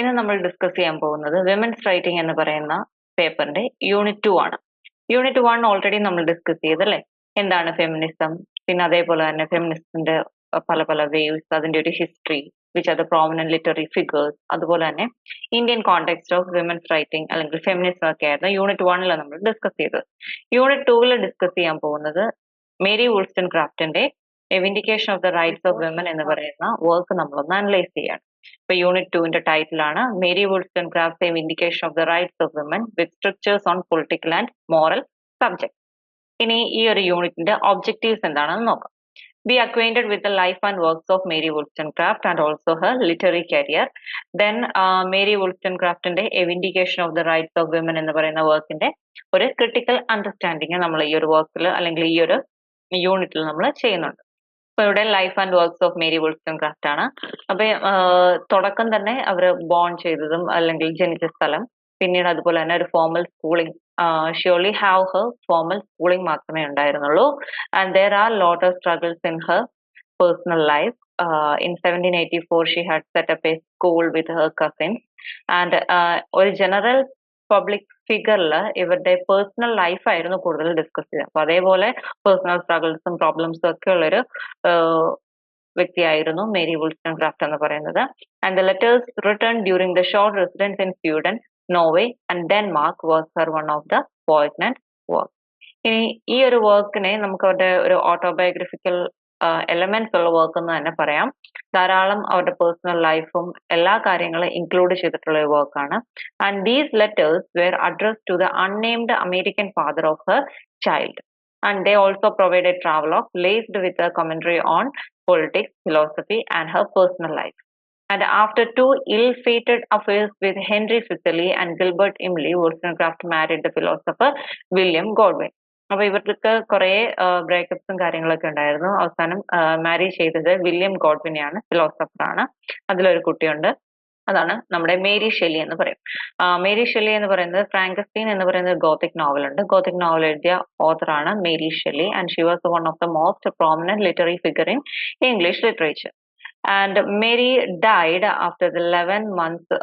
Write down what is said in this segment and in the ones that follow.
ഇന്ന് നമ്മൾ ഡിസ്കസ് ചെയ്യാൻ പോകുന്നത് വിമൻസ് റൈറ്റിംഗ് എന്ന് പറയുന്ന പേപ്പറിന്റെ യൂണിറ്റ് ടു ആണ്. യൂണിറ്റ് വൺ ഓൾറെഡി നമ്മൾ ഡിസ്കസ് ചെയ്തല്ലേ? എന്താണ് ഫെമിനിസം പിന്നെ അതേപോലെ തന്നെ ഫെമിനിസ്റ്റിന്റെ പല പല വേവ്സ് അതിന്റെ ഒരു history which the prominent literary figures അതുപോലെ തന്നെ Indian context of women's writing അല്ലെങ്കിൽ ഫെമിനിസം ഒക്കെ ആയിരുന്നു യൂണിറ്റ് വണ്ണിൽ നമ്മൾ ഡിസ്കസ് ചെയ്തത്. യൂണിറ്റ് ടൂവിൽ ഡിസ്കസ് ചെയ്യാൻ പോകുന്നത് Mary വുൾസ്റ്റൺ ക്രാഫ്റ്റിന്റെ vindication of the rights of women എന്ന് പറയുന്ന വർക്ക് നമ്മളൊന്ന് അനലൈസ് ചെയ്യാണ്. ഇപ്പൊ യൂണിറ്റ് ടുവിന്റെ ടൈറ്റിലാണ് Mary Wollstonecraft a vindication vindication of the rights of women with strictures on political and moral subject ഇനി ഈ ഒരു യൂണിറ്റിന്റെ ഒബ്ജക്റ്റീവ്സ് എന്താണെന്ന് നോക്കാം. Be acquainted with the life and works of Mary Wollstonecraft and also her literary career. Then uh, Mary വുൾസൺ A Vindication of the Rights of Women എന്ന് പറയുന്ന വർക്കിന്റെ ഒരു ക്രിട്ടിക്കൽ അണ്ടർസ്റ്റാൻഡിങ് നമ്മൾ ഈ ഒരു വർക്കിൽ അല്ലെങ്കിൽ ഈ ഒരു യൂണിറ്റിൽ നമ്മൾ ചെയ്യുന്നുണ്ട്. അപ്പൊ ഇവിടെ life and works of Mary Wollstonecraft ആണ്. അപ്പൊ തുടക്കം തന്നെ അവർ ബോൺ ചെയ്തതും അല്ലെങ്കിൽ ജനിച്ച സ്ഥലം. പിന്നീട് അതുപോലെ തന്നെ ഒരു formal schooling surely have her formal schooling മാത്രമേ ഉണ്ടായിരുന്നുള്ളൂ. And there are lot of struggles in her personal life in seventeen eighty four she had set up a school with her cousins and ഒരു general public ഫിഗറിൽ ഇവരുടെ personal life ആയിരുന്നു കൂടുതൽ discuss ചെയ്തത് അപ്പൊ അതേപോലെ പേഴ്സണൽ സ്ട്രഗിൾസും പ്രോബ്ലംസും ഒക്കെ ഉള്ളൊരു വ്യക്തിയായിരുന്നു മേരി വുൾസ്റ്റൺ ക്രാഫ്റ്റ് എന്ന് പറയുന്നത്. And the letters return during the short residence in Sweden Norway and Denmark was her one of the poignant work ഇനി ഈ ഒരു വർക്കിനെ നമുക്ക് അവരുടെ ഒരു ഓട്ടോബയോഗ്രഫിക്കൽ എലമെന്റ്സ് ഉള്ള വർക്ക് എന്ന് തന്നെ പറയാം. ധാരാളം അവരുടെ പേഴ്സണൽ ലൈഫും എല്ലാ കാര്യങ്ങളും ഇൻക്ലൂഡ് ചെയ്തിട്ടുള്ള ഒരു വർക്കാണ് and these letters were address to the unnamed American father of her child and they also provide a travelogue laced with a commentary on politics, philosophy, and her personal life. And after two ill-fated affairs with Henry Fitherley and Gilbert Imlay, Wollstonecraft married the philosopher William Godwin. അപ്പൊ ഇവർക്ക് കുറെ ബ്രേക്കപ്സും കാര്യങ്ങളൊക്കെ ഉണ്ടായിരുന്നു. അവസാനം മാരി ചെയ്തത് William ഗോഡ്വിനെയാണ് philosopher ആണ്. അതിലൊരു കുട്ടിയുണ്ട്. അതാണ് നമ്മുടെ മേരി ഷെല്ലി എന്ന് പറയും. മേരി ഷെല്ലി എന്ന് പറയുന്നത് ഫ്രാങ്കസ്റ്റീൻ എന്ന് പറയുന്ന ഗോത്തിക് നോവൽ ഉണ്ട്. ഗോത്തിക് നോവൽ എഴുതിയ ഓത്തറാണ് Mary Shelley and she was one of the most prominent literary figure in English literature and Mary died after the eleven months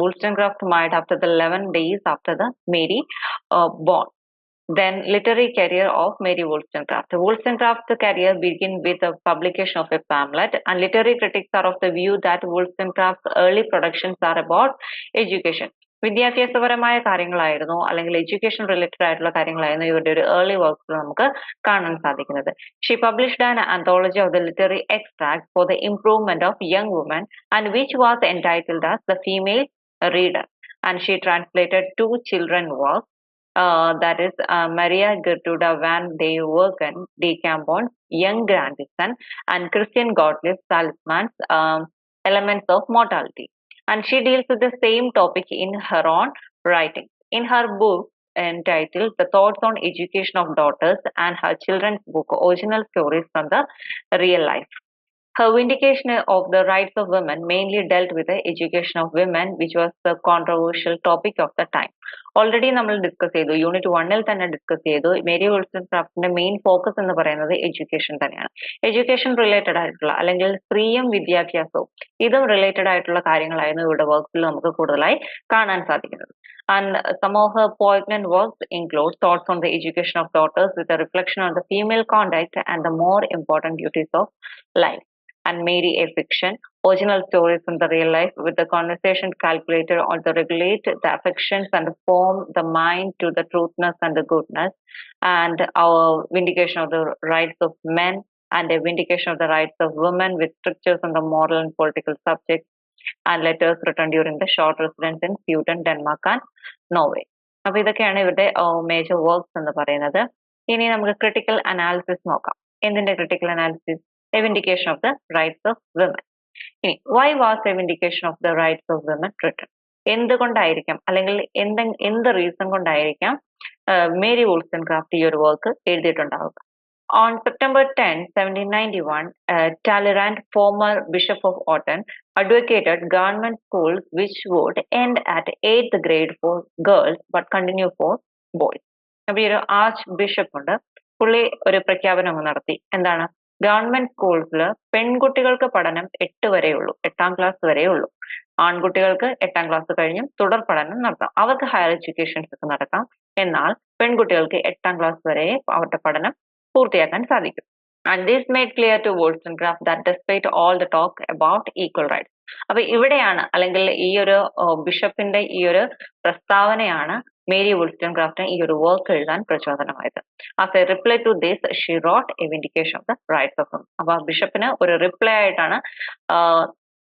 Wollstonecraft died after the 11 eleven days after the Mary born. Then literary career of Mary Wollstonecraft. Wollstonecraft's career began with the publication of a pamphlet and literary critics are of the view that Wollstonecraft's early productions are about education. വിദ്യാഭ്യാസപരമായ കാര്യങ്ങളായിരുന്നു അല്ലെങ്കിൽ education related ആയിട്ടുള്ള കാര്യങ്ങളായിരുന്നു ഇവരുടെ ഒരു early വർക്ക്സിൽ നമുക്ക് കാണാൻ സാധിക്കുന്നത് she published an anthology of the literary extract for the improvement of young woman and which was entitled as the female reader and she translated to children work uh, that is uh, Maria Gertruda van de Werken, de Cambon, young grandson, and Christian Gottlieb Talisman's um, elements of mortality. And she deals with the same topic in her own writing. In her book entitled The Thoughts on Education of Daughters and her children's book, Original Stories from the Real Life. Her vindication of the rights of women mainly dealt with the education of women, which was the controversial topic of the time. Already നമ്മൾ discuss ചെയ്തു unit വണ്ണിൽ തന്നെ discuss ചെയ്തു Mary വിൾസൺ ക്രാഫ്റ്റിന്റെ main focus എന്ന് പറയുന്നത് education തന്നെയാണ് എഡ്യൂക്കേഷൻ റിലേറ്റഡ് ആയിട്ടുള്ള അല്ലെങ്കിൽ സ്ത്രീയും വിദ്യാഭ്യാസവും ഇതും റിലേറ്റഡ് ആയിട്ടുള്ള കാര്യങ്ങളായിരുന്നു ഇവിടെ വർക്ക്സിൽ നമുക്ക് കൂടുതലായി കാണാൻ സാധിക്കുന്നത് some of her poignant works include thoughts on the education of daughters with a reflection on the female conduct and the more important duties of life and Mary a fiction, original stories from the real life with the conversation calculated on to regulate the affections and form the mind to the truthness and the goodness, and our vindication of the rights of men and a vindication of the rights of women with strictures on the moral and political subjects and letters written during the short residence in Sweden, Denmark and Norway. അപ്പൊ ഇതൊക്കെയാണ് ഇവരുടെ major works എന്ന് പറയുന്നത് ഇനി നമുക്ക് critical analysis നോക്കാം എന്തിന്റെ critical analysis of of the rights of women ഇനി why was a vindication of the rights of women written എന്തുകൊണ്ടായിരിക്കാം? അല്ലെങ്കിൽ എന്ത് എന്ത് റീസൺ കൊണ്ടായിരിക്കാം മേരി വോൾസൺ ക്രാഫ്റ്റ് ഈ ഒരു വർക്ക് എഴുതിയിട്ടുണ്ടാവുക? On September 10, 1791, uh, Talleyrand, former Bishop of Autun, advocated government schools which would end at 8th grade for girls but continue for boys. അപ്പോൾ ഈ ഒരു ആർച്ച് ബിഷപ്പ് ഉണ്ട്. പുള്ളി ഒരു പ്രഖ്യാപനം നടത്തി. എന്താണ്? ഗവൺമെന്റ് സ്കൂൾസിൽ പെൺകുട്ടികൾക്ക് പഠനം എട്ട് വരെയുള്ളൂ എട്ടാം ക്ലാസ് വരെയുള്ളൂ. ആൺകുട്ടികൾക്ക് എട്ടാം ക്ലാസ് കഴിഞ്ഞും തുടർ പഠനം നടത്താം. അവർക്ക് ഹയർ എഡ്യൂക്കേഷൻസ് ഒക്കെ നടക്കാം. എന്നാൽ പെൺകുട്ടികൾക്ക് എട്ടാം ക്ലാസ് വരെ അവരുടെ പഠനം പൂർത്തിയാക്കാൻ സാധിക്കും. And this made clear to Wollstonecraft that despite all the talk about equal rights അപ്പൊ ഇവിടെയാണ് അല്ലെങ്കിൽ ഈ ഒരു ബിഷപ്പിന്റെ ഈ ഒരു പ്രസ്താവനയാണ് മേരി വുൾസ്റ്റൺക്രാഫ്റ്റിന് ഈ ഒരു വർക്ക് എഴുതാൻ പ്രചോദനമായത്. As a reply to this she wrote a vindication of the rights of woman അപ്പൊ ബിഷപ്പിന് ഒരു റിപ്ലൈ ആയിട്ടാണ്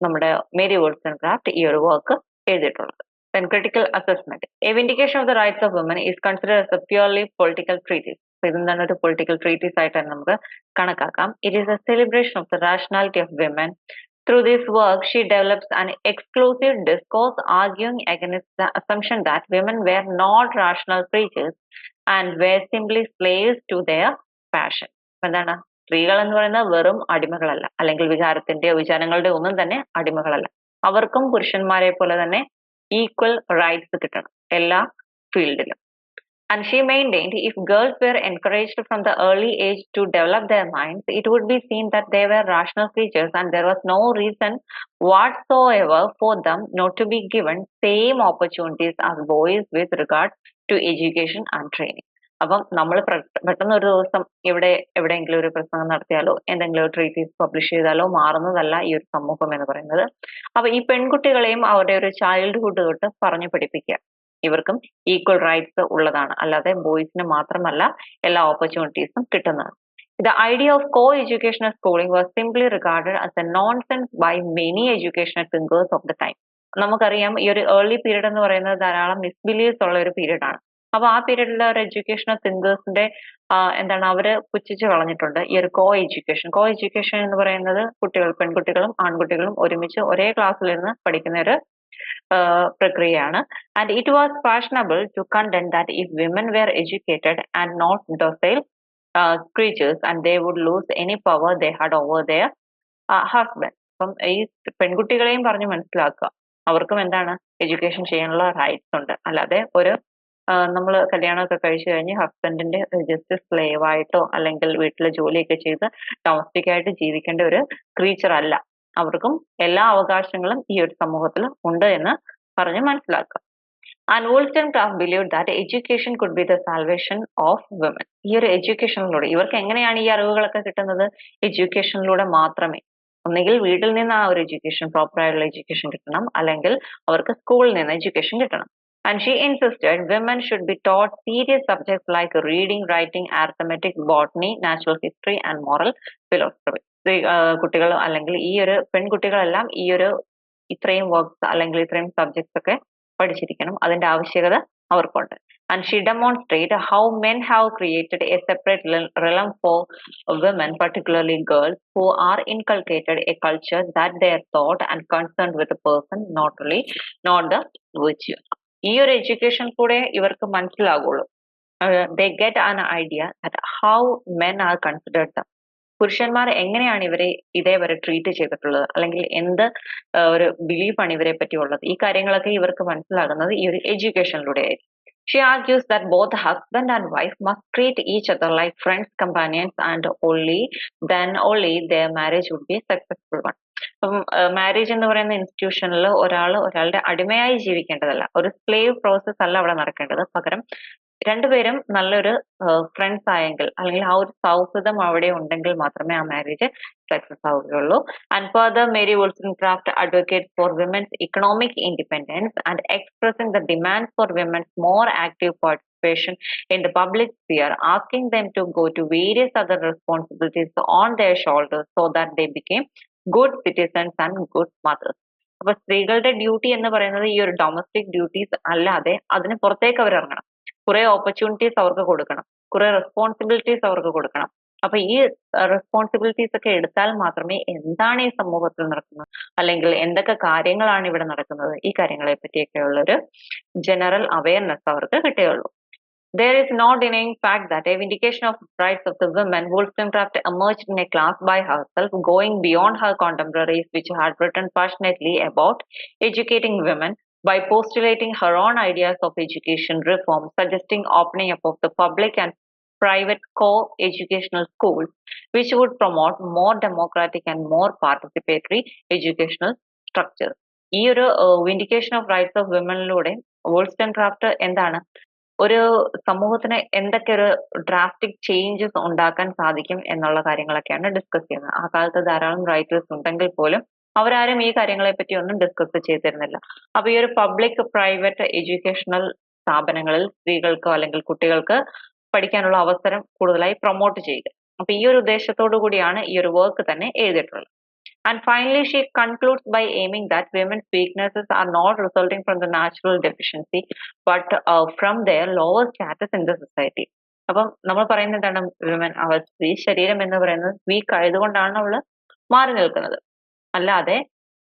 നമ്മുടെ മേരി വുൾസ്റ്റൺക്രാഫ്റ്റ് ഈ ഒരു വർക്ക് എഴുതിയിട്ടുള്ളത്. Then critical assessment. A vindication of the rights of women is considered as a purely political treatise. ഇതെന്താണ് ഒരു പൊളിറ്റിക്കൽ ട്രീറ്റീസ് ആയിട്ട് നമുക്ക് കണക്കാക്കാം. It is a celebration of the rationality of women through this work she develops an exclusive discourse arguing against the assumption that women were not rational creatures and were simply slaves to their passion എന്താണ്? സ്ത്രീകൾ എന്ന് പറയുന്നത് വെറും അടിമകളല്ല. അല്ലെങ്കിൽ വിചാരത്തിന്റെയോ വിചാരങ്ങളുടെ ഒന്നും തന്നെ അടിമകളല്ല. അവർക്കും പുരുഷന്മാരെ പോലെ തന്നെ ഈക്വൽ റൈറ്റ്സ് കിട്ടണം. എല്ലാ ഫീൽഡിലും And she maintained if girls were encouraged from the early age to develop their minds, it would be seen that they were rational creatures and there was no reason whatsoever for them not to be given same opportunities as boys with regard to education and training. അപ്പം നമ്മൾ പെട്ടെന്ന് ഒരു ദിവസം ഇവിടെ എവിടെയെങ്കിലും ഒരു പ്രസംഗം നടത്തിയാലോ എന്തെങ്കിലും ഒരു ട്രീറ്റീസ് പബ്ലിഷ് ചെയ്താലോ മാറുന്നതല്ല ഈ ഒരു സമൂഹം എന്ന് പറയുന്നത് അപ്പൊ ഈ പെൺകുട്ടികളെയും അവരുടെ ഒരു ചൈൽഡ്ഹുഡ് തൊട്ട് പറഞ്ഞു പഠിപ്പിക്കുക ഇവർക്കും ഈക്വൽ റൈറ്റ്സ് ഉള്ളതാണ്. അല്ലാതെ ബോയ്സിന് മാത്രമല്ല എല്ലാ ഓപ്പർച്യൂണിറ്റീസും കിട്ടുന്നതാണ്. The idea of coeducational schooling was simply regarded as a nonsense by many educational thinkers of the time നമുക്കറിയാം ഈ ഒരു ഏർലി പീരീഡ് എന്ന് പറയുന്നത് ധാരാളം മിസ്ബിലീവ്സ് ഉള്ള ഒരു പീരീഡ് ആണ്. അപ്പൊ ആ പീരീഡിലെ ഒരു എഡ്യൂക്കേഷണൽ തിങ്കേഴ്സിന്റെ എന്താണ് അവർ പുച്ഛിച്ച് കളഞ്ഞിട്ടുണ്ട് ഈ ഒരു കോ എഡ്യൂക്കേഷൻ കോ എഡ്യൂക്കേഷൻ എന്ന് പറയുന്നത് കുട്ടികൾ പെൺകുട്ടികളും ആൺകുട്ടികളും ഒരുമിച്ച് ഒരേ ക്ലാസ്സിൽ നിന്ന് പഠിക്കുന്ന ഒരു പ്രക്രിയയാണ്. And it was fashionable to contend that if women were educated and not docile creatures and they would lose any power they had over their husband അപ്പം ഈ പെൺകുട്ടികളെയും പറഞ്ഞ് മനസ്സിലാക്കുക. അവർക്കും എന്താണ് എഡ്യൂക്കേഷൻ ചെയ്യാനുള്ള റൈറ്റ്സ് ഉണ്ട്. അല്ലാതെ ഒരു നമ്മൾ കല്യാണമൊക്കെ കഴിച്ചു കഴിഞ്ഞ് ഹസ്ബൻഡിന്റെ ജസ്റ്റ് സ്ലേവ് ആയിട്ടോ അല്ലെങ്കിൽ വീട്ടിലെ ജോലിയൊക്കെ ചെയ്ത് ഡൊമസ്റ്റിക് ആയിട്ട് ജീവിക്കേണ്ട ഒരു ക്രീച്ചർ അല്ല. അവർക്കും എല്ലാ അവകാശങ്ങളും ഈ ഒരു സമൂഹത്തിൽ ഉണ്ട് എന്ന് പറഞ്ഞ് മനസ്സിലാക്കുക and Wollstonecraft believe that education could be the salvation of women ഈ ഒരു എഡ്യൂക്കേഷനിലൂടെ ഇവർക്ക് എങ്ങനെയാണ് ഈ അറിവുകളൊക്കെ കിട്ടുന്നത്? എഡ്യൂക്കേഷനിലൂടെ മാത്രമേ. ഒന്നുകിൽ വീട്ടിൽ നിന്ന് ആ ഒരു എഡ്യൂക്കേഷൻ പ്രോപ്പർ ആയിട്ടുള്ള എഡ്യൂക്കേഷൻ കിട്ടണം. അല്ലെങ്കിൽ അവർക്ക് സ്കൂളിൽ നിന്ന് എഡ്യൂക്കേഷൻ കിട്ടണം. And she insisted women should be taught serious subjects like reading, writing, arithmetic, botany, natural history and moral philosophy. കുട്ടികൾ അല്ലെങ്കിൽ ഈ ഒരു പെൺകുട്ടികളെല്ലാം ഈ ഒരു ഇത്രയും വർക്ക്സ് അല്ലെങ്കിൽ ഇത്രയും സബ്ജക്ട്സ് ഒക്കെ പഠിച്ചിരിക്കണം അതിന്റെ ആവശ്യകത അവർക്കുണ്ട് demonstrated how men have created a separate realm for women, particularly girls, who are inculcated a culture that they are taught and concerned with the person, not really, not the virtue. ഈ ഒരു education കൂടെ ഇവർക്ക് മനസ്സിലാകുള്ളൂ they get an idea that how men are considered them പുരുഷന്മാർ എങ്ങനെയാണ് ഇവരെ ഇതേവരെ treat ചെയ്തിട്ടുള്ളത്? അല്ലെങ്കിൽ എന്ത് ഒരു ബിലീഫാണ് ഇവരെ പറ്റിയുള്ളത് ഈ കാര്യങ്ങളൊക്കെ ഇവർക്ക് മനസ്സിലാകുന്നത് ഈ ഒരു എഡ്യൂക്കേഷനിലൂടെ ആയിരിക്കും. She argues that both husband and wife must treat each other like friends, companions, and only then only their marriage would be a successful. അപ്പം മാരേജ് എന്ന് പറയുന്ന ഇൻസ്റ്റിറ്റ്യൂഷനിൽ ഒരാൾ ഒരാളുടെ അടിമയായി ജീവിക്കേണ്ടതല്ല. ഒരു സ്ലേവ് പ്രോസസ് അല്ല അവിടെ നടക്കേണ്ടത്. പകരം രണ്ടുപേരും നല്ലൊരു ഫ്രണ്ട്സ് ആയെങ്കിൽ അല്ലെങ്കിൽ ആ ഒരു സൗഹൃദം അവിടെ ഉണ്ടെങ്കിൽ മാത്രമേ ആ മാരേജ് സക്സസ് ആവുകയുള്ളൂ. And further Mary Wollstonecraft advocate for women's economic independence and expressing the demand for women's more active participation in the public sphere, asking them to go to various other responsibilities on their so that they became good citizens and good mothers അപ്പൊ സ്ത്രീകളുടെ duty എന്ന് പറയുന്നത് ഈ ഒരു domestic duties അല്ലാതെ അതിന് പുറത്തേക്ക് അവർ ഇറങ്ങണം കുറെ ഓപ്പർച്യൂണിറ്റീസ് അവർക്ക് കൊടുക്കണം കുറെ റെസ്പോൺസിബിലിറ്റീസ് അവർക്ക് കൊടുക്കണം അപ്പൊ ഈ റെസ്പോൺസിബിലിറ്റീസ് ഒക്കെ എടുത്താൽ മാത്രമേ എന്താണ് ഈ സമൂഹത്തിൽ നടക്കുന്നത് അല്ലെങ്കിൽ എന്തൊക്കെ കാര്യങ്ങളാണ് ഇവിടെ നടക്കുന്നത് ഈ കാര്യങ്ങളെ പറ്റിയൊക്കെയുള്ള ഒരു ജനറൽ അവയർനെസ് അവർക്ക് കിട്ടുകയുള്ളൂ There is no denying fact that a vindication of rights of the women, Wollstonecraft emerged in a class by herself, going beyond her contemporaries, which had written passionately about educating women by postulating her own ideas of education reform, suggesting opening up of the public and private co-educational schools which would promote more democratic and more participatory educational structures. ഈ ഒരു vindication of rights of വിമനിലൂടെ Wollstonecraft എന്താണ് ഒരു സമൂഹത്തിന് എന്തൊക്കെ ഒരു ഡ്രാഫ്റ്റിക് changes ഉണ്ടാക്കാൻ സാധിക്കും എന്നുള്ള കാര്യങ്ങളൊക്കെയാണ് ഡിസ്കസ് ചെയ്യുന്നത് ആ കാലത്ത് ധാരാളം റൈറ്റേഴ്സ് ഉണ്ടെങ്കിൽ പോലും അവരാരും ഈ കാര്യങ്ങളെ പറ്റി ഒന്നും ഡിസ്കസ് ചെയ്തിരുന്നില്ല. അപ്പൊ ഈ ഒരു പബ്ലിക് പ്രൈവറ്റ് എഡ്യൂക്കേഷണൽ സ്ഥാപനങ്ങളിൽ സ്ത്രീകൾക്കോ അല്ലെങ്കിൽ കുട്ടികൾക്ക് പഠിക്കാനുള്ള അവസരം കൂടുതലായി പ്രൊമോട്ട് ചെയ്യുക. അപ്പൊ ഈ ഒരു ഉദ്ദേശത്തോടു കൂടിയാണ് ഈ ഒരു വർക്ക് തന്നെ എഴുതിയിട്ടുള്ളത്. And finally she concludes by aiming that women's weaknesses are not resulting from the natural deficiency, but uh, from their lower status in the society. അപ്പം നമ്മൾ പറയുന്നത് എന്താണ്? വിമൻ അവർ സ്ത്രീ ശരീരം എന്ന് പറയുന്നത് വീക്ക് ആയതുകൊണ്ടാണ് അവൾ മാറി നിൽക്കുന്നത്. അല്ലാതെ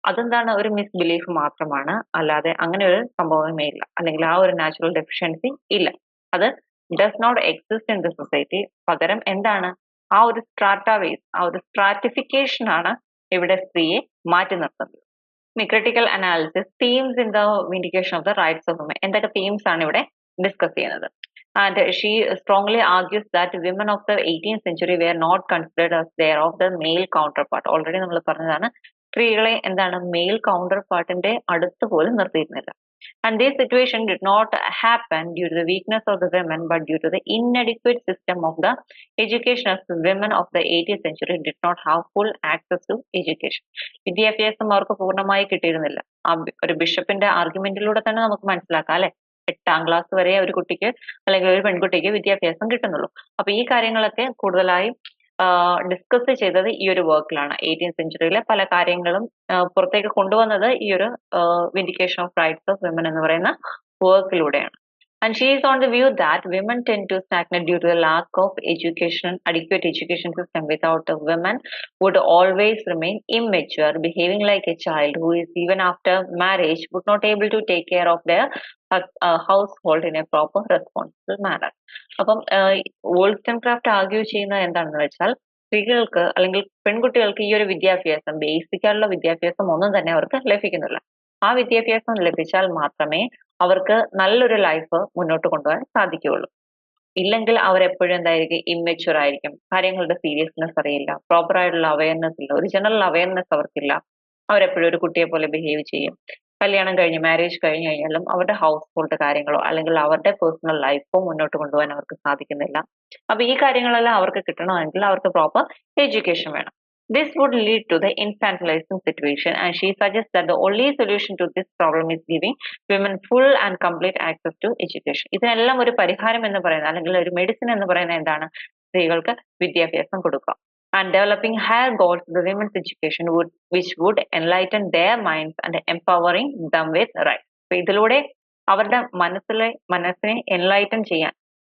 അതെന്താണ് ഒരു മിസ് ബിലീഫ് മാത്രമാണ്. അല്ലാതെ അങ്ങനെ ഒരു സംഭവമേ ഇല്ല. അല്ലെങ്കിൽ ആ ഒരു നാച്ചുറൽ ഡെഫിഷ്യൻസി ഇല്ല. അത് does not exist in the society പകരം എന്താണ്? ആ ഒരു സ്ട്രാറ്റാവേസ് ആ ഒരു സ്ട്രാറ്റിഫിക്കേഷൻ ആണ് ഇവിടെ സ്ത്രീയെ മാറ്റി നിർത്തുന്നത്. Critical analysis themes in the vindication of the rights of woman എന്തൊക്കെ തീംസ് ആണ് ഇവിടെ ഡിസ്കസ് ചെയ്യുന്നത്? She strongly argues that women of the eighteen century were not considered as their of the male counterpart already നമ്മൾ പറഞ്ഞതാണ് സ്ത്രീകളെ എന്താണ് male കൗണ്ടർ പാർട്ടിന്റെ അടുത്ത് പോലും നിർത്തിയിരുന്നില്ല. And this situation did not happen due to the weakness of the women but due to the inadequate system of the education as the women of the 18th century did not have full access to education. വിദ്യാഭ്യാസം അവർക്ക് പൂർണമായി കിട്ടിയിരുന്നില്ല. ആ ഒരു ബിഷപ്പിന്റെ ആർഗ്യുമെന്റിലൂടെ തന്നെ നമുക്ക് മനസ്സിലാക്കാം അല്ലെ? എട്ടാം ക്ലാസ് വരെ ഒരു കുട്ടിക്ക് അല്ലെങ്കിൽ ഒരു പെൺകുട്ടിക്ക് വിദ്യാഭ്യാസം കിട്ടുന്നുള്ളൂ. അപ്പൊ ഈ കാര്യങ്ങളൊക്കെ കൂടുതലായും ഡിസ്കസ് ചെയ്തത് ഈ ഒരു വർക്കിലാണ് എയ്റ്റീൻ സെഞ്ചുറിയിലെ പല കാര്യങ്ങളും പുറത്തേക്ക് കൊണ്ടുവന്നത് ഈ ഒരു vindication of rights of women എന്ന് പറയുന്ന വർക്കിലൂടെയാണ് And she is on the view that women tend to stagnate due to the lack of education, adequate education system without a woman would always remain immature, behaving like a child who is even after marriage would not able to take care of their uh, household in a proper responsible manner. അപ്പം വോൾസ്റ്റൺ craft argue ചെയ്യുന്നത് എന്താണെന്ന് വെച്ചാൽ സ്ത്രീകൾക്ക് അല്ലെങ്കിൽ പെൺകുട്ടികൾക്ക് ഈ ഒരു വിദ്യാഭ്യാസം ബേസിക് വിദ്യാഭ്യാസം ഒന്നും തന്നെ അവർക്ക് ലഭിക്കുന്നില്ല ആ വിദ്യാഭ്യാസം ലഭിച്ചാൽ മാത്രമേ അവർക്ക് നല്ലൊരു ലൈഫ് മുന്നോട്ട് കൊണ്ടുപോകാൻ സാധിക്കുകയുള്ളൂ. ഇല്ലെങ്കിൽ അവരെപ്പോഴും എന്തായിരിക്കും? ഇമ്മച്യൂർ ആയിരിക്കും. കാര്യങ്ങളുടെ സീരിയസ്നെസ് അറിയില്ല. പ്രോപ്പർ ആയിട്ടുള്ള അവയർനെസ് ഇല്ല. ഒരു ജനറൽ അവയർനെസ് അവർക്കില്ല. അവരെപ്പോഴും ഒരു കുട്ടിയെ പോലെ ബിഹേവ് ചെയ്യും. കല്യാണം കഴിഞ്ഞ് മാരേജ് കഴിഞ്ഞ് കഴിഞ്ഞാലും അവരുടെ ഹൗസ് ഹോൾഡ് കാര്യങ്ങളോ അല്ലെങ്കിൽ അവരുടെ പേഴ്സണൽ ലൈഫോ മുന്നോട്ട് കൊണ്ടുപോകാൻ അവർക്ക് സാധിക്കുന്നില്ല. അപ്പൊ ഈ കാര്യങ്ങളെല്ലാം അവർക്ക് കിട്ടണമെങ്കിൽ അവർക്ക് പ്രോപ്പർ എഡ്യൂക്കേഷൻ വേണം. This would lead to the infantilizing situation, and she suggests that the only solution to this problem is giving women full and complete access to education. ഇതിനെല്ലാം ഒരു പരിഹാരം എന്ന് പറയുന്നത് അല്ലെങ്കിൽ ഒരു മെഡിസിൻ എന്ന് പറയുന്നത് എന്താണ് സ്ത്രീകൾക്ക് വിദ്യാഭ്യാസം കൊടുക്കുക and developing higher goals for women's education would which would enlighten their minds and empowering them with rights. ഇതിലൂടെ അവരുടെ മനസ്സിലെ മനസ്സിനെ എൻലൈറ്റൻ ചെയ്യാൻ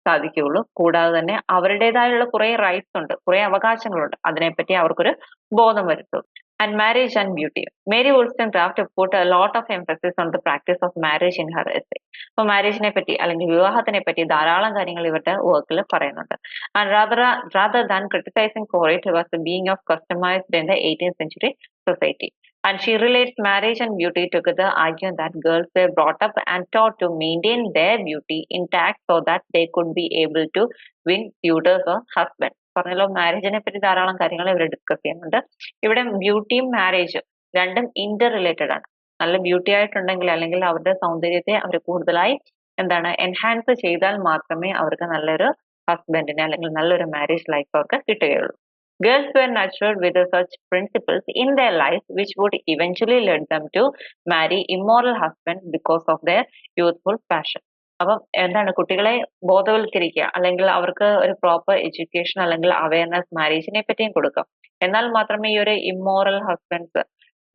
സാധിക്കുകയുള്ളൂ. കൂടാതെ തന്നെ അവരുടേതായുള്ള കുറെ റൈറ്റ്സ് ഉണ്ട് കുറെ അവകാശങ്ങളുണ്ട്. അതിനെപ്പറ്റി അവർക്കൊരു ബോധം വരുത്തും. And marriage and beauty Mary Wollstonecraft put lot of emphasis on the practice of marriage in her S അപ്പൊ മാരേജിനെ പറ്റി അല്ലെങ്കിൽ വിവാഹത്തിനെ പറ്റി ധാരാളം കാര്യങ്ങൾ ഇവരുടെ വർക്കിൽ പറയുന്നുണ്ട്. And rather rather than criticising for it was being of customised in the eighteen century society and she relates marriage and beauty together, arguing that girls were brought up and taught to maintain their beauty intact so that they could be able to win suitors or husbands. പറഞ്ഞല്ലോ മാരേജിനെ പറ്റി ധാരാളം കാര്യങ്ങൾ ഇവർ discuss ചെയ്യുന്നുണ്ട്. ഇവിടെ ബ്യൂട്ടിയും മാരേജും രണ്ടും Inter related ആണ്. നല്ല ബ്യൂട്ടി ആയിട്ടുണ്ടെങ്കിൽ അല്ലെങ്കിൽ അവരുടെ സൗന്ദര്യത്തെ അവർ കൂടുതലായി എന്താണ് എൻഹാൻസ് ചെയ്താൽ മാത്രമേ അവർക്ക് നല്ലൊരു ഹസ്ബൻഡിനെ അല്ലെങ്കിൽ നല്ലൊരു മാരേജ് ലൈഫ് അവർക്ക് കിട്ടുകയുള്ളൂ. Girls were nurtured with such principles in their lives, which would eventually lead them to marry immoral husbands because of their youthful passion. അപ്പം എന്താണ്? കുട്ടികളെ ബോധവൽക്കരിക്കുക അല്ലെങ്കിൽ അവർക്ക് ഒരു പ്രോപ്പർ എഡ്യൂക്കേഷൻ അല്ലെങ്കിൽ അവയർനെസ് മാരേജിനെ പറ്റിയും കൊടുക്കാം. എന്നാൽ മാത്രമേ ഈ ഒരു ഇമ്മോറൽ ഹസ്ബൻഡ്സ്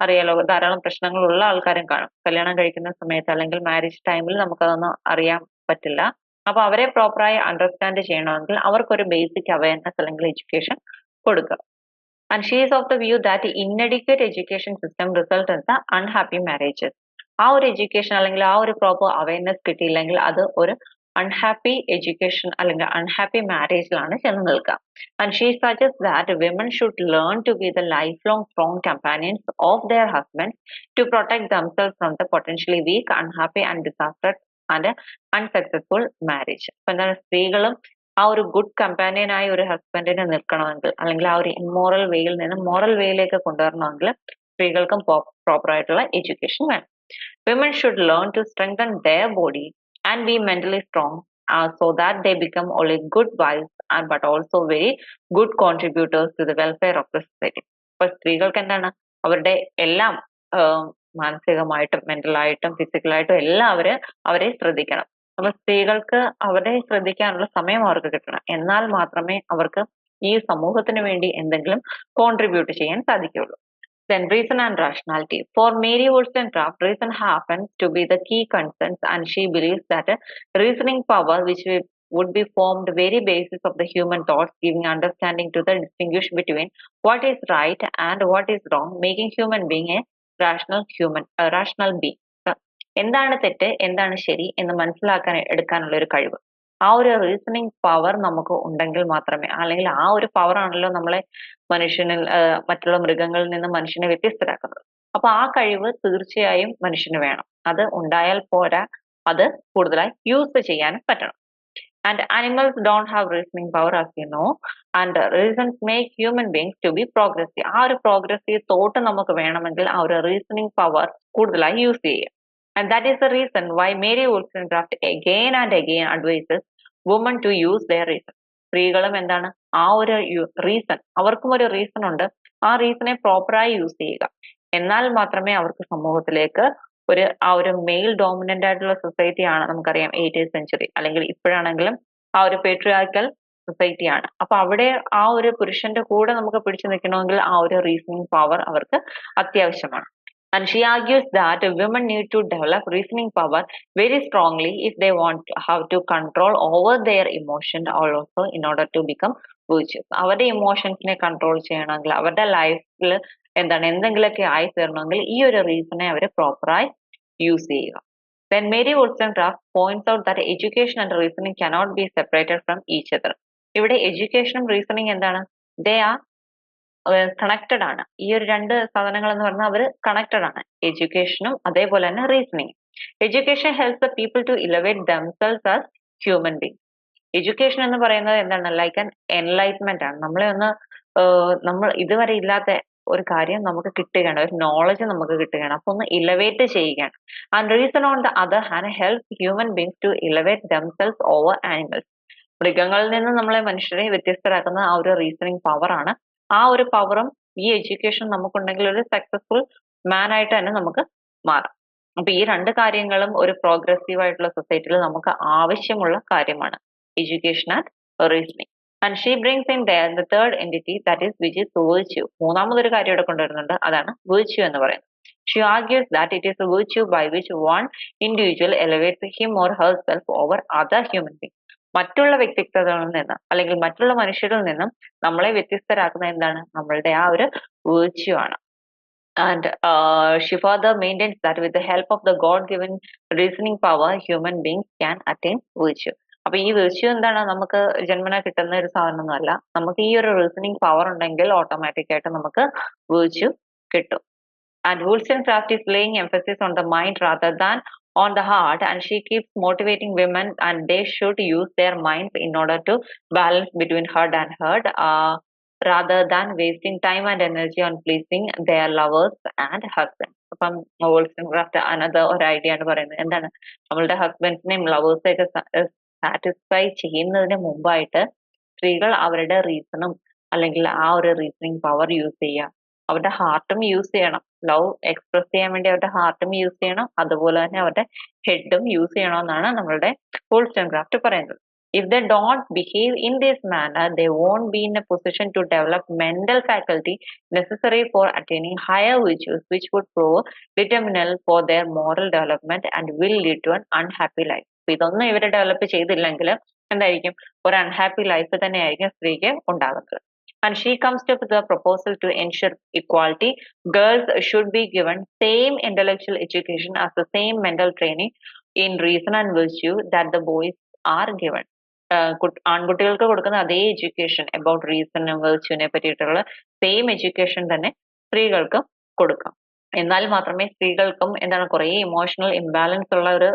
അറിയാലോ ധാരാളം പ്രശ്നങ്ങളുള്ള ആൾക്കാരും കാണും. കല്യാണം കഴിക്കുന്ന സമയത്ത് അല്ലെങ്കിൽ മാരേജ് ടൈമിൽ നമുക്കതൊന്നും അറിയാൻ പറ്റില്ല. അപ്പൊ അവരെ പ്രോപ്പറായി അണ്ടർസ്റ്റാൻഡ് ചെയ്യണമെങ്കിൽ അവർക്കൊരു ബേസിക് അവയർനെസ് അല്ലെങ്കിൽ എഡ്യൂക്കേഷൻ കൊടുക്കുക. And she is of the view that inadequate education system result in unhappy marriages ആ ഒരു എഡ്യൂക്കേഷൻ അല്ലെങ്കിൽ ആ ഒരു പ്രോപ്പർ അവയർനെസ് കിട്ടിയില്ലെങ്കിൽ അത് ഒരു അൺഹാപ്പി എഡ്യൂക്കേഷൻ അല്ലെങ്കിൽ അൺഹാപ്പി മാരേജിലാണ് ചെന്ന് നിൽക്കുക. And she suggest that women should learn to be the lifelong strong companions of their husband to protect themselves from the potentially weak unhappy and disaster and unsuccessful marriage അപ്പൊ എന്താണ്? സ്ത്രീകളും ആ ഒരു good കമ്പാനിയനായ ഒരു ഹസ്ബൻഡിന് നിൽക്കണമെങ്കിൽ അല്ലെങ്കിൽ ആ ഒരു ഇമ്മോറൽ വേയിൽ നിന്ന് മോറൽ വേയിലേക്ക് കൊണ്ടുവരണമെങ്കിൽ സ്ത്രീകൾക്കും പ്രോപ്പർ ആയിട്ടുള്ള എഡ്യൂക്കേഷൻ വേണം. Women should learn to strengthen their body and be mentally strong so that they become only good wives and but also very good contributors to the welfare of the society അപ്പൊ സ്ത്രീകൾക്ക് എന്താണ്? അവരുടെ എല്ലാം മാനസികമായിട്ടും മെന്റലായിട്ടും ഫിസിക്കലായിട്ടും എല്ലാം അവർ അവരെ ശ്രദ്ധിക്കണം. അപ്പൊ സ്ത്രീകൾക്ക് അവരെ ശ്രദ്ധിക്കാനുള്ള സമയം അവർക്ക് കിട്ടണം എന്നാൽ മാത്രമേ അവർക്ക് ഈ സമൂഹത്തിന് വേണ്ടി എന്തെങ്കിലും കോൺട്രിബ്യൂട്ട് ചെയ്യാൻ സാധിക്കുകയുള്ളൂ then reason and rationality. For Mary Wollstonecraft, reason happened to be the key concerns and she believes that reasoning power which would be formed very basis of the human thoughts, giving understanding to the distinguish between what is right and what is wrong, making human being a rational human, a rational being. എന്താണ് തെറ്റ് എന്താണ് ശരി എന്ന് മനസ്സിലാക്കാൻ എടുക്കാനുള്ള ഒരു കഴിവ്. ആ ഒരു റീസണിങ് പവർ നമുക്ക് ഉണ്ടെങ്കിൽ മാത്രമേ അല്ലെങ്കിൽ ആ ഒരു പവർ ആണല്ലോ നമ്മളെ മനുഷ്യനിൽ മറ്റുള്ള മൃഗങ്ങളിൽ നിന്ന് മനുഷ്യനെ വ്യത്യസ്തരാക്കുന്നത്. അപ്പൊ ആ കഴിവ് തീർച്ചയായും മനുഷ്യന് വേണം. അത് ഉണ്ടായാൽ പോരാ അത് കൂടുതലായി യൂസ് ചെയ്യാനും പറ്റണം. And animals don't have reasoning power as you know and reasons make human beings to be progressive ആ ഒരു പ്രോഗ്രസീവ് തോട്ട് നമുക്ക് വേണമെങ്കിൽ ആ ഒരു റീസണിങ് പവർ കൂടുതലായി യൂസ് ചെയ്യുക and that is the reason why Mary Wollstonecraft again and again advises women to use their reason. സ്ത്രീകളും എന്താണ്? ആ ഒരു റീസൺ അവർക്കും ഒരു റീസൺ ഉണ്ട്. ആ റീസണെ പ്രോപ്പറായി യൂസ് ചെയ്യുക. എന്നാൽ മാത്രമേ അവർക്ക് സമൂഹത്തിലേക്ക് ഒരു ആ ഒരു മെയിൽ ഡോമിനന്റ് ആയിട്ടുള്ള സൊസൈറ്റി ആണ് നമുക്കറിയാം എയ്റ്റീൻ സെഞ്ചുറി അല്ലെങ്കിൽ ഇപ്പോഴാണെങ്കിലും ആ ഒരു പേട്രിയാർക്കൽ സൊസൈറ്റി ആണ്. അപ്പൊ അവിടെ ആ ഒരു പുരുഷന്റെ കൂടെ നമുക്ക് പിടിച്ചു നിൽക്കണമെങ്കിൽ ആ ഒരു റീസണിങ് പവർ അവർക്ക് അത്യാവശ്യമാണ്. And she argues that women need to develop reasoning power very strongly if they want how to control over their emotion also in order to become virtuous അവരുടെ ഇമോഷൻസിനെ കൺട്രോൾ ചെയ്യണമെങ്കിൽ അവരുടെ ലൈഫിൽ എന്താണ് എന്തെങ്കിലുമൊക്കെ ആയി തീരണമെങ്കിൽ ഈ ഒരു റീസണെ അവർ പ്രോപ്പറായി യൂസ് ചെയ്യുക Then Mary Wollstonecraft points out that education and reasoning cannot be separated from each other. ഇവിടെ എഡ്യൂക്കേഷനും റീസണിങ് എന്താണ് ദേ ആർ കണക്റ്റഡ് ആണ്. ഈ ഒരു രണ്ട് സാധനങ്ങൾ എന്ന് പറഞ്ഞാൽ അവർ കണക്റ്റഡ് ആണ്. എഡ്യൂക്കേഷനും അതേപോലെ തന്നെ reasoning education helps the people to elevate themselves as human being education എന്ന് പറയുന്നത് എന്താണ്? ലൈക്ക് ആൻ എൻലൈറ്റ്മെന്റ് ആണ്. നമ്മളെ ഒന്ന് നമ്മൾ ഇതുവരെ ഇല്ലാത്ത ഒരു കാര്യം നമുക്ക് കിട്ടുകയാണ്. ഒരു നോളജ് നമുക്ക് കിട്ടുകയാണ്. അപ്പൊ ഒന്ന് ഇലവേറ്റ് ചെയ്യുകയാണ്. And reason on the other hand help human beings to elevate themselves over animals മൃഗങ്ങളിൽ നിന്ന് നമ്മളെ മനുഷ്യരെ വ്യത്യസ്തരാക്കുന്ന ആ ഒരു റീസണിങ് പവറാണ് ആ ഒരു പവറും ഈ എഡ്യൂക്കേഷൻ നമുക്കുണ്ടെങ്കിൽ ഒരു സക്സസ്ഫുൾ മാൻ ആയിട്ട് തന്നെ നമുക്ക് മാറാം. അപ്പൊ ഈ രണ്ട് കാര്യങ്ങളും ഒരു പ്രോഗ്രസീവ് ആയിട്ടുള്ള സൊസൈറ്റിയിൽ നമുക്ക് ആവശ്യമുള്ള കാര്യമാണ്. Education and reasoning and she brings in the third entity that is which is virtue മൂന്നാമതൊരു കാര്യം ഇവിടെ കൊണ്ടുവരുന്നുണ്ട്. അതാണ് വേർച്യു എന്ന് പറയുന്നത്. She argues that it is virtue by which one individual elevate him or herself over other human being മറ്റുള്ള വ്യക്തിത്വങ്ങളിൽ നിന്ന് അല്ലെങ്കിൽ മറ്റുള്ള മനുഷ്യരിൽ നിന്നും നമ്മളെ വ്യത്യസ്തരാക്കുന്ന എന്താണ്? നമ്മളുടെ ആ ഒരു വീഴ്ചയു ആണ് and she further maintains that with the help of the God given reasoning power human beings can attain attain അപ്പൊ ഈ വെർച്യൂ എന്താണ്? നമുക്ക് ജന്മന കിട്ടുന്ന ഒരു സാധനമൊന്നുമല്ല. നമുക്ക് ഈ ഒരു റീസണിങ് പവർ ഉണ്ടെങ്കിൽ ഓട്ടോമാറ്റിക് ആയിട്ട് നമുക്ക് വെർച്യൂ കിട്ടും. And Wollstonecraft is laying emphasis on the mind rather than on the heart and she keeps motivating women and they should use their minds in order to balance between heart and heart uh, rather than wasting time and energy on pleasing their lovers and husbands അപ്പം ഓൾസും ക്രാഫ്റ്റ് another ഒരു idea ആണ് പറയുന്നത് എന്താണ് നമ്മളുടെ ഹസ്ബൻഡിനെയും ലവേഴ്സെയൊക്കെ satisfy ചെയ്യുന്നതിന് മുമ്പായിട്ട് സ്ത്രീകൾ അവരുടെ റീസണും അല്ലെങ്കിൽ ആ ഒരു റീസണിങ് പവർ യൂസ് ചെയ്യുക അവരുടെ ഹാർട്ടും യൂസ് ചെയ്യണം. ലവ് എക്സ്പ്രസ് ചെയ്യാൻ വേണ്ടി അവരുടെ ഹാർട്ടും യൂസ് ചെയ്യണം. അതുപോലെ തന്നെ അവരുടെ ഹെഡും യൂസ് ചെയ്യണം എന്നാണ് നമ്മളുടെ ഹോൾസ്റ്റോൺ ക്രാഫ്റ്റ് പറയുന്നത്. If they don't behave in this manner they won't be in a position to develop mental faculty necessary for attaining higher which which would prove detrimental for their moral development and will lead to un unhappy life അപ്പൊ ഇതൊന്നും ഇവരെ develop ചെയ്തില്ലെങ്കിൽ എന്തായിരിക്കും? ഒരു unhappy life തന്നെയായിരിക്കും സ്ത്രീക്ക് ഉണ്ടാകുന്നത് and she comes up with a proposal to ensure equality girls should be given same intellectual education as the same mental training in reason and virtue that the boys are given ആൺകുട്ടികൾക്ക് കൊടുക്കുന്ന അതേ education about reason വെർച്യൂവിനെ പറ്റിയിട്ടുള്ള same education തന്നെ സ്ത്രീകൾക്കും കൊടുക്കാം എന്നാൽ മാത്രമേ സ്ത്രീകൾക്കും എന്താണ് കുറേ ഇമോഷണൽ ഇംബാലൻസ് ഉള്ള ഒരു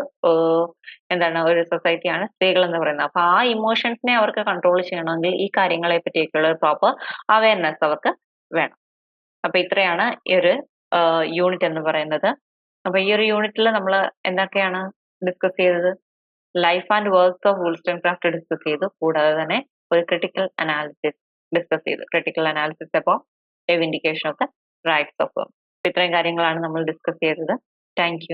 എന്താണ് ഒരു സൊസൈറ്റിയാണ് സ്ത്രീകൾ എന്ന് പറയുന്നത്. അപ്പൊ ആ ഇമോഷൻസിനെ അവർക്ക് കൺട്രോൾ ചെയ്യണമെങ്കിൽ ഈ കാര്യങ്ങളെ പറ്റിയൊക്കെയുള്ള ഒരു പ്രോപ്പർ അവയർനെസ് അവർക്ക് വേണം. അപ്പൊ ഇത്രയാണ് ഈ ഒരു യൂണിറ്റ് എന്ന് പറയുന്നത്. അപ്പൊ ഈ ഒരു യൂണിറ്റിൽ നമ്മൾ എന്തൊക്കെയാണ് ഡിസ്കസ് ചെയ്തത്? Life and works of Wollstonecraft discuss ചെയ്തു. കൂടാതെ തന്നെ ഒരു ക്രിട്ടിക്കൽ അനാലിസിസ് ഡിസ്കസ് ചെയ്തു. ക്രിട്ടിക്കൽ അനാലിസിസ് അപ്പോൾ vindication of the rights of ഇത്രയും കാര്യങ്ങളാണ് നമ്മൾ ഡിസ്കസ് ചെയ്തത്. താങ്ക്